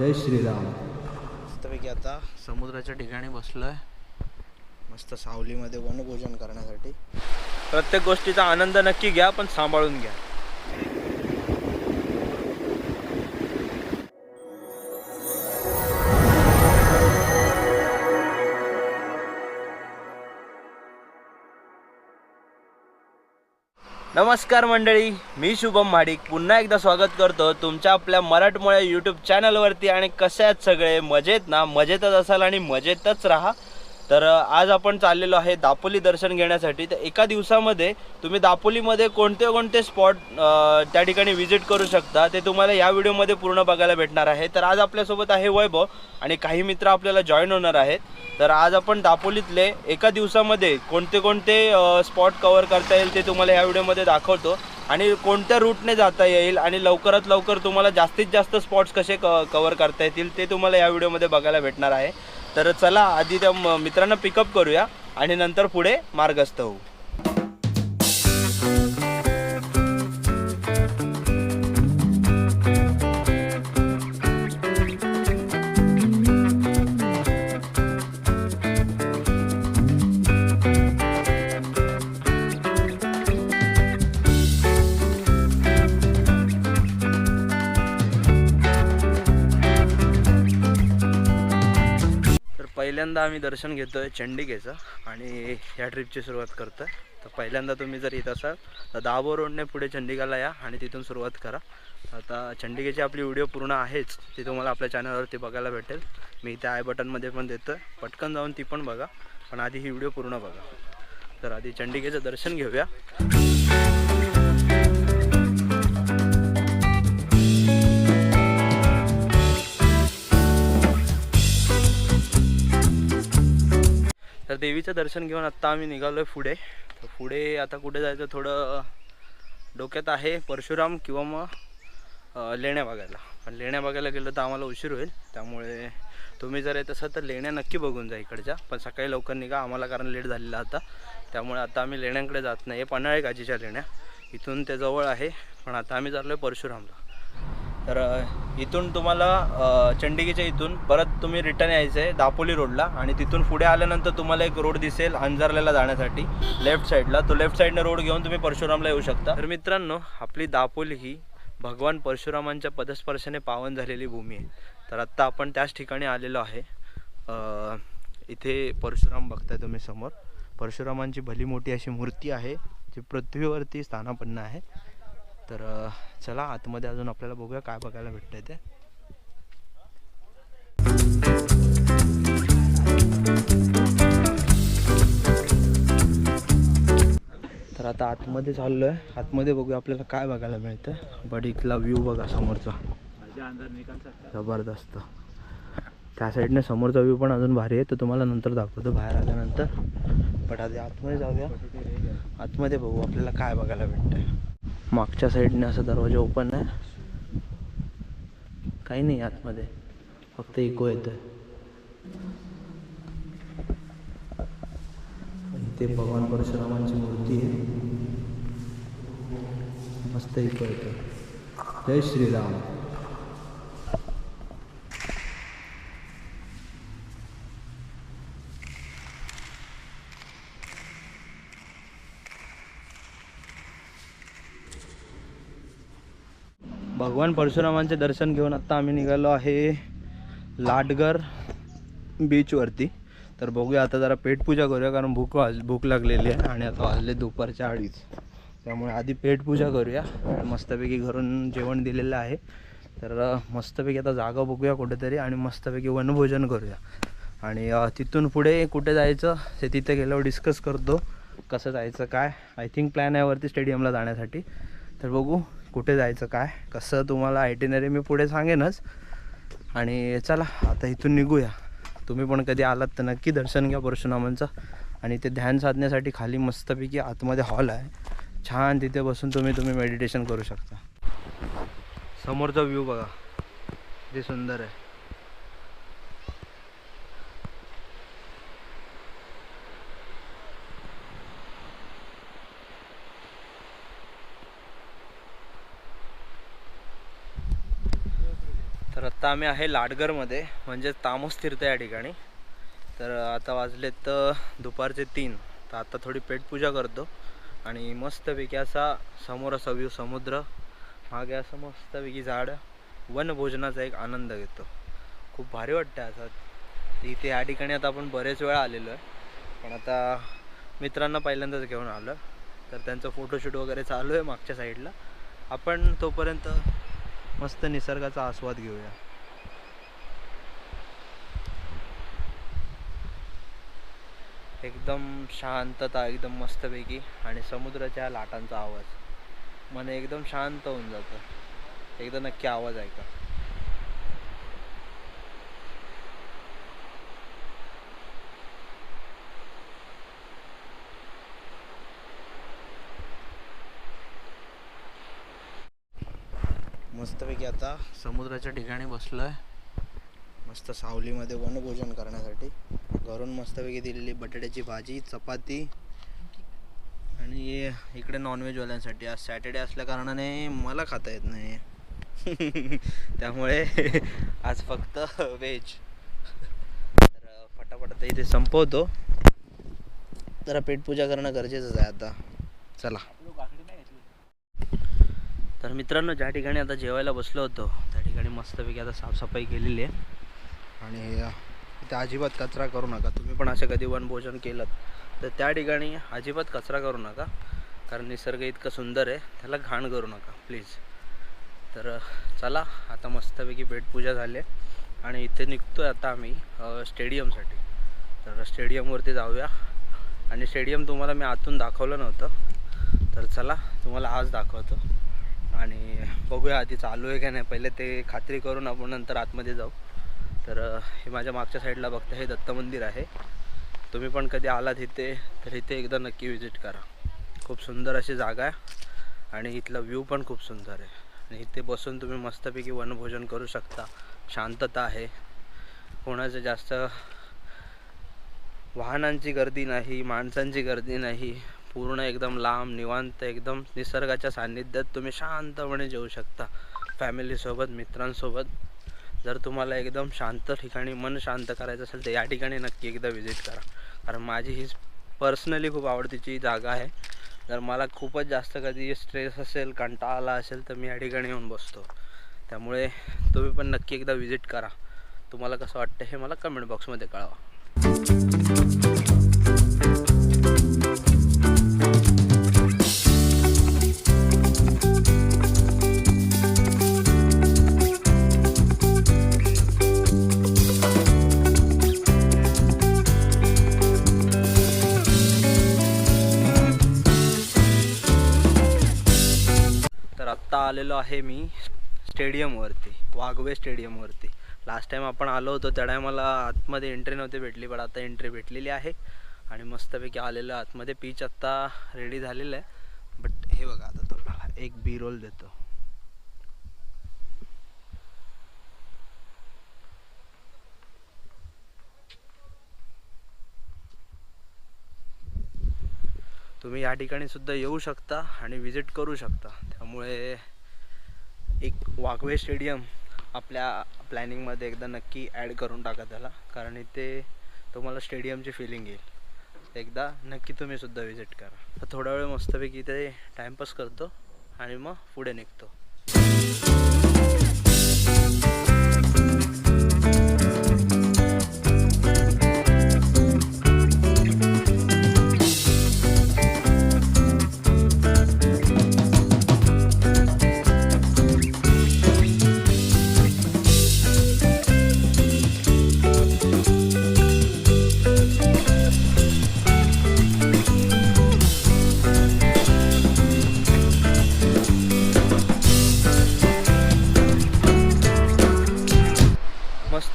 जय श्रीराम. मस्तपैकी आता समुद्राच्या ठिकाणी बसलोय. मस्त सावलीमध्ये वनभोजन करण्यासाठी. प्रत्येक गोष्टीचा आनंद नक्की घ्या पण सांभाळून घ्या. नमस्कार मंडळी मी शुभम महाडिक. पुन्हा एकदा स्वागत करतो तुमच्या आपल्या मराठमोळ्या यूट्यूब चॅनलवरती आणि कसे आहेत सगळे? मजेत ना? मजेतच असाल आणि मजेतच राहा. तर आज आपण चाललेलो आहे दापोली दर्शन घेण्यासाठी. तर एका दिवसामध्ये तुम्ही दापोलीमध्ये कोणते कोणते स्पॉट त्या ठिकाणी व्हिजिट करू शकता ते तुम्हाला या व्हिडिओमध्ये पूर्ण बघायला भेटणार आहे. तर आज आपल्यासोबत आहे वैभव आणि काही मित्र आपल्याला जॉईन होणार आहेत. तर आज आपण दापोलीतले एका दिवसामध्ये कोणते कोणते स्पॉट कवर करता येईल ते तुम्हाला या व्हिडिओमध्ये दाखवतो आणि कोणत्या रूटने जाता येईल आणि लवकरात लवकर तुम्हाला जास्तीत जास्त स्पॉट्स कसे क कवर करता येतील ते तुम्हाला या व्हिडिओमध्ये बघायला भेटणार आहे. तर चला आधी त्या म- मित्रांना पिकअप करूया आणि नंतर पुढे मार्गस्थ होऊ. पहिल्यांदा आम्ही दर्शन घेतो आहे चंडिकेचं आणि ह्या ट्रिपची सुरुवात करतो आहे तर पहिल्यांदा तुम्ही जर येत असाल तर दाबो रोडने पुढे चंडिकाला या आणि तिथून सुरुवात करा. आता चंडिकेची आपली व्हिडिओ पूर्ण आहेच ती तुम्हाला आपल्या चॅनलवरती बघायला भेटेल. मी त्या आय बटनमध्ये पण देतोय पटकन जाऊन ती पण बघा. पण आधी ही व्हिडिओ पूर्ण बघा. तर आधी चंडिकेचं दर्शन घेऊया. तर देवीचं दर्शन घेऊन आत्ता आम्ही निघालो आहे पुढे. तर पुढे आता कुठे जायचं थोडं डोक्यात आहे परशुराम किंवा मग लेण्या बघायला. पण लेण्या बघायला गेलं तर आम्हाला उशीर होईल. त्यामुळे तुम्ही जर येत असाल तर लेण्या नक्की बघून जा इकडच्या. पण सकाळी लवकर निघा. आम्हाला कारण लेट झालेला आता. त्यामुळे आता आम्ही लेण्यांकडे जात नाही आहे पन्हाळे काजीच्या लेण्या. इथून ते जवळ आहे. पण आता आम्ही चाललो आहे परशुरामला. तर इथून तुम्हाला अ, चंडिकेच्या इथून परत तुम्ही रिटर्न यायचं आहे दापोली रोडला आणि तिथून पुढे आल्यानंतर तुम्हाला एक रोड दिसेल अंजारल्याला जाण्यासाठी लेफ्ट साईडला. तो लेफ्ट साईडनं रोड घेऊन तुम्ही परशुरामला येऊ शकता. तर मित्रांनो आपली दापोली ही भगवान परशुरामांच्या पदस्पर्शाने पावन झालेली भूमी आहे. तर आत्ता आपण त्याच ठिकाणी आलेलो आहे. इथे परशुराम बघताय तुम्ही समोर. परशुरामांची भली मोठी अशी मूर्ती आहे जी पृथ्वीवरती स्थानापन्न आहे. तर चला आतमध्ये अजून आपल्याला बघूया काय बघायला भेटतंय ते. तर आता आतमध्ये चाललो आहे आतमध्ये बघूया आपल्याला काय बघायला मिळतं बट इथला व्ह्यू बघा समोरचा. जबरदस्त. त्या साईडने समोरचा व्ह्यू पण अजून भारी आहे. तो तुम्हाला नंतर दाखवतो बाहेर आल्यानंतर. बट आधी आतमध्ये जाऊया. आतमध्ये बघू आपल्याला काय बघायला भेटतंय. मागच्या साईडने असा दरवाजा ओपन आहे. काही नाही आतमध्ये. फक्त इको येतो इथे भगवान परशुरामांची मूर्ती आहे. मस्त इको येतो जय श्रीराम. भगवान परशुरामांचे दर्शन घेऊन आत्ता आम्ही निघालो आहे लाटगर बीचवरती तर बघूया आता जरा पेटपूजा करूया कारण भूक वाज भूक लागलेली आहे आणि आता वाजले दुपारच्या अडीच. त्यामुळे आधी पेटपूजा करूया. मस्तपैकी घरून जेवण दिलेलं आहे. तर मस्तपैकी आता जागा बघूया कुठेतरी आणि मस्तपैकी वनभोजन करूया. आणि तिथून पुढे कुठे जायचं ते तिथे गेल्यावर डिस्कस करतो कसं जायचं काय. आय थिंक प्लॅन आहे वरती स्टेडियमला जाण्यासाठी. तर बघू. कुठे जायचं काय कसं तुम्हाला आयटिनरी मी पुढे सांगेनच. आणि चला आता इथून निघूया. तुम्ही पण कधी आलात तर नक्की दर्शन घ्या परशुरामांचं. आणि ते ध्यान साधण्यासाठी खाली मस्तपैकी आतमध्ये हॉल आहे. छान तिथे बसून तुम्ही तुम्ही मेडिटेशन करू शकता. समोरचा व्ह्यू बघा. ते सुंदर आहे. तर आत्ता आता आम्ही आहे लाडगरमध्ये म्हणजे तामोस तीर्थ या ठिकाणी. तर आता वाजलेत दुपारचे तीन. तर आता थोडी पेटपूजा करतो. आणि मस्तपैकी असा समोर असा व्यू समुद्र. मागे असं मस्तपैकी झाड. वनभोजनाचा एक आनंद घेतो. खूप भारी वाटतं असं. इथे या ठिकाणी आता आपण बरेच वेळा आलेलो आहे. पण आता मित्रांना पहिल्यांदाच घेऊन आलं तर त्यांचं फोटोशूट वगैरे चालू आहे मागच्या साईडला आपण तोपर्यंत मस्त निसर्गाचा आस्वाद घेऊया. एकदम शांतता एकदम मस्तपैकी आणि समुद्राच्या लाटांचा आवाज. मन एकदम शांत होऊन जातं. एकदा नक्की आवाज ऐका. मस्तपैकी आता समुद्राच्या ठिकाणी बसलो आहे मस्त सावलीमध्ये वनभोजन करण्यासाठी. घरून मस्तपैकी दिलेली बटाट्याची भाजी चपाती आणि इकडे नॉनव्हेजवाल्यांसाठी आज सॅटर्डे असल्या कारणाने मला खाता येत नाही त्यामुळे आज फक्त व्हेज तर फटाफट इथे संपवतो. जरा पेटपूजा करणं गरजेचंच आहे आता. चला. तर मित्रांनो ज्या ठिकाणी आता जेवायला बसलो होतो त्या ठिकाणी मस्तपैकी आता साफसफाई केलेली आहे. आणि इथे अजिबात कचरा करू नका. तुम्ही पण असे कधी वनभोजन केलं तर त्या ठिकाणी अजिबात कचरा करू नका कारण निसर्ग इतकं सुंदर आहे त्याला घाण करू नका प्लीज. तर चला आता मस्तपैकी पेटपूजा झाली आहे. आणि इथे निघतो आहे आता आम्ही स्टेडियमसाठी. तर स्टेडियमवरती जाऊया. आणि स्टेडियम तुम्हाला मी आतून दाखवलं नव्हतं. तर चला तुम्हाला आज दाखवतो. आणि बघूया आधी चालू आहे का नाही. पहिले ते खात्री करून आपण नंतर आतमध्ये जाऊ. तर हे माझ्या मागच्या साईडला बघता हे दत्त मंदिर आहे. तुम्ही पण कधी आलात इथे तर इथे एकदा नक्की विजिट करा. खूप सुंदर अशी जागा आहे आणि इथला व्ह्यू पण खूप सुंदर आहे. आणि इथे बसून तुम्ही मस्तपैकी वनभोजन करू शकता. शांतता आहे. कोणाचं जास्त वाहनांची गर्दी नाही माणसांची गर्दी नाही. पूर्ण एकदम लांब निवांत एकदम निसर्गाच्या सान्निध्यात तुम्ही शांतपणे जेवू शकता. फॅमिलीसोबत मित्रांसोबत. जर तुम्हाला एकदम शांत ठिकाणी मन शांत करायचं असेल तर या ठिकाणी नक्की एकदा व्हिजिट करा. कारण माझी ही पर्सनली खूप आवडतीची जागा आहे. जर मला खूपच जास्त कधी स्ट्रेस असेल कंटाळा आला असेल तर मी या ठिकाणी येऊन बसतो. त्यामुळे तुम्ही पण नक्की एकदा व्हिजिट करा. तुम्हाला कसं वाटतं हे मला कमेंट बॉक्समध्ये कळवा. आलेलो आहे मी स्टेडियमवरती वाघवे स्टेडियमवरती. लास्ट टाइम आपण आलो होतो त्या टायमाला आतमध्ये एंट्री नव्हती भेटली पण आता एंट्री भेटलेली आहे. आणि मस्तपैकी आलेलं आतमध्ये. पीच आत्ता रेडी झालेलं आहे. बट हे बघा आता तुम्हाला एक बी रोल देतो. तुम्ही या ठिकाणी सुद्धा येऊ शकता आणि विजिट करू शकता. त्यामुळे एक वाघवे स्टेडियम आपल्या प्लॅनिंगमध्ये एकदा नक्की ॲड करून टाका त्याला कारण इथे तुम्हाला स्टेडियमची फिलिंग येईल. एकदा नक्की तुम्ही सुद्धा व्हिजिट करा. थोडा वेळ मस्तपैकी इथे टाईमपास करतो आणि मग पुढे निघतो.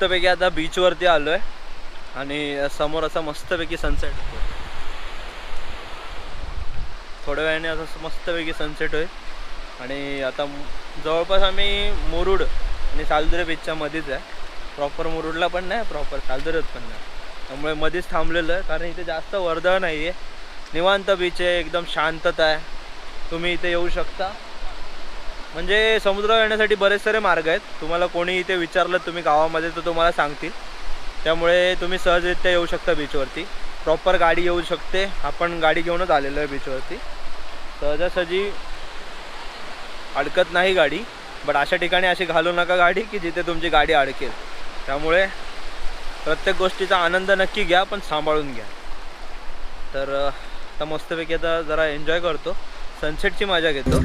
मस्तपैकी आता बीचवरती आलो आहे आणि समोर असा मस्तपैकी सनसेट होतो थोड्या वेळाने असं मस्तपैकी सनसेट होईल. आणि आता जवळपास आम्ही मुरुड आणि सालदुरे बीचच्या मध्येच आहे. प्रॉपर मुरुडला पण नाही प्रॉपर सालदुरेत पण नाही. त्यामुळे मध्येच थांबलेलं आहे. कारण इथे जास्त वर्दळ नाही आहे निवांत बीच आहे एकदम शांतता आहे. तुम्ही इथे येऊ शकता. म्हणजे समुद्रावर येण्यासाठी बरेच सारे मार्ग आहेत. तुम्हाला कोणी इथे विचारलं तुम्ही गावामध्ये तर तुम्हाला सांगतील. त्यामुळे तुम्ही सहजरित्या येऊ शकता बीचवरती प्रॉपर गाडी येऊ शकते. आपण गाडी घेऊनच आलेलो आहे बीचवरती सहजासहजी अडकत नाही गाडी. बट अशा ठिकाणी अशी घालू नका गाडी की जिथे तुमची गाडी अडकेल. त्यामुळे प्रत्येक गोष्टीचा आनंद नक्की घ्या पण सांभाळून घ्या. तर आता मस्तपैकी आता जरा एन्जॉय करतो. सनसेटची मजा घेतो.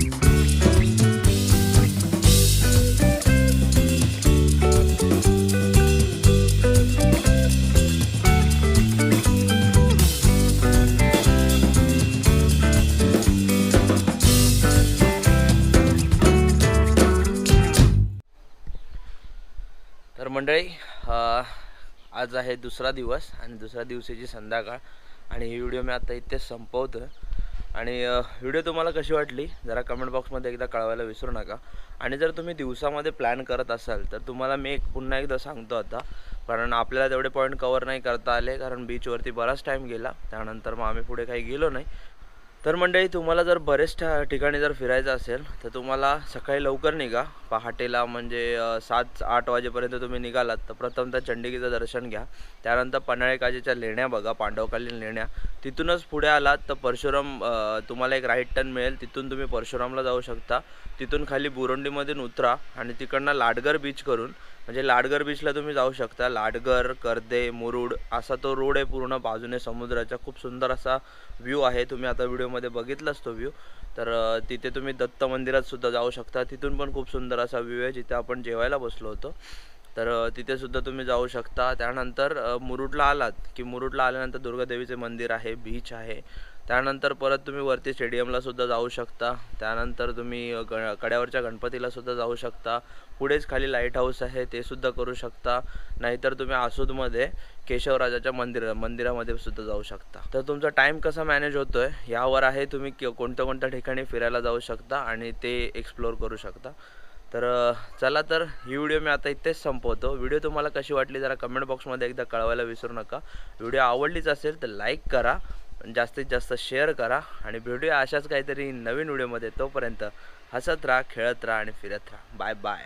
मंडळी आज आहे दुसरा दिवस आणि दुसऱ्या दिवसाची संध्याकाळ आणि ही व्हिडिओ मी आता इथेच संपवतो आणि व्हिडिओ तुम्हाला कशी वाटली जरा कमेंट बॉक्समध्ये एकदा कळवायला विसरू नका. आणि जर तुम्ही दिवसामध्ये प्लॅन करत असाल तर तुम्हाला मी एक पुन्हा एकदा सांगतो आता. कारण आपल्याला तेवढे पॉईंट कवर नाही करता आले कारण बीचवरती बराच टाईम गेला. त्यानंतर मग आम्ही पुढे काही गेलो नाही. तर मंडळी तुम्हाला जर बरेच ठिकाणी जर फिरायचं असेल तर तुम्हाला सकाळी लवकर निघा. पहाटेला म्हणजे सात आठ वाजेपर्यंत तुम्ही निघालात तर प्रथमतः चंडिकेचं दर्शन घ्या. त्यानंतर पन्हाळेकाजीच्या लेण्या बघा पांडवकालीन लेण्या. तिथूनच पुढे आलात तर परशुराम तुम्हाला एक राईट टर्न मिळेल. तिथून तुम्ही परशुरामला जाऊ शकता. तिथून खाली बुरोंडीमधून उतरा आणि तिकडनं लाडगर बीच करून म्हणजे लाडगर बीचला तुम्ही जाऊ शकता. लाडगर कर्दे मुरुड असा तो रोड आहे पूर्ण बाजूने समुद्राच्या. खूप सुंदर असा व्ह्यू आहे. तुम्ही आता व्हिडिओमध्ये बघितलाच तो व्ह्यू तर तिथे तुम्ही दत्त मंदिरात सुद्धा जाऊ शकता. तिथून पण खूप सुंदर असा व्ह्यू आहे जिथे आपण जेवायला बसलो होतो. तर तिथेसुद्धा तिथे सुद्धा तुम्ही जाऊ शकता. त्यानंतर मुरुडला आलात की मुरुडला आल्यानंतर दुर्गादेवीचे मंदिर आहे बीच आहे. त्यानंतर परत तुम्ही वरती स्टेडियमला सुद्धा जाऊ शकता. त्यानंतर तुम्ही ग कड्यावरच्या गणपतीला सुद्धा जाऊ शकता. पुढेच खाली लाइट हाऊस आहे ते सुद्धा करू शकता. नाहीतर तुम्ही आसूदमध्ये केशवराजाच्या मंदिर मंदिरामध्ये सुद्धा जाऊ शकता. तर तुमचा टाईम कसा मॅनेज होतो आहे यावर आहे तुम्ही कोणत्या कोणत्या ठिकाणी फिरायला जाऊ शकता आणि ते एक्सप्लोअर करू शकता. तर चला तर ही व्हिडिओ मी आता इथेच संपवतो. व्हिडिओ तुम्हाला कशी वाटली जरा कमेंट बॉक्समध्ये एकदा कळवायला विसरू नका. व्हिडिओ आवडलीच असेल तर लाईक करा जास्तीत जास्त शेअर करा आणि भेटूया अशाच काहीतरी नवीन व्हिडिओमध्ये तोपर्यंत हसत राहा खेळत राहा आणि फिरत राहा. Bye bye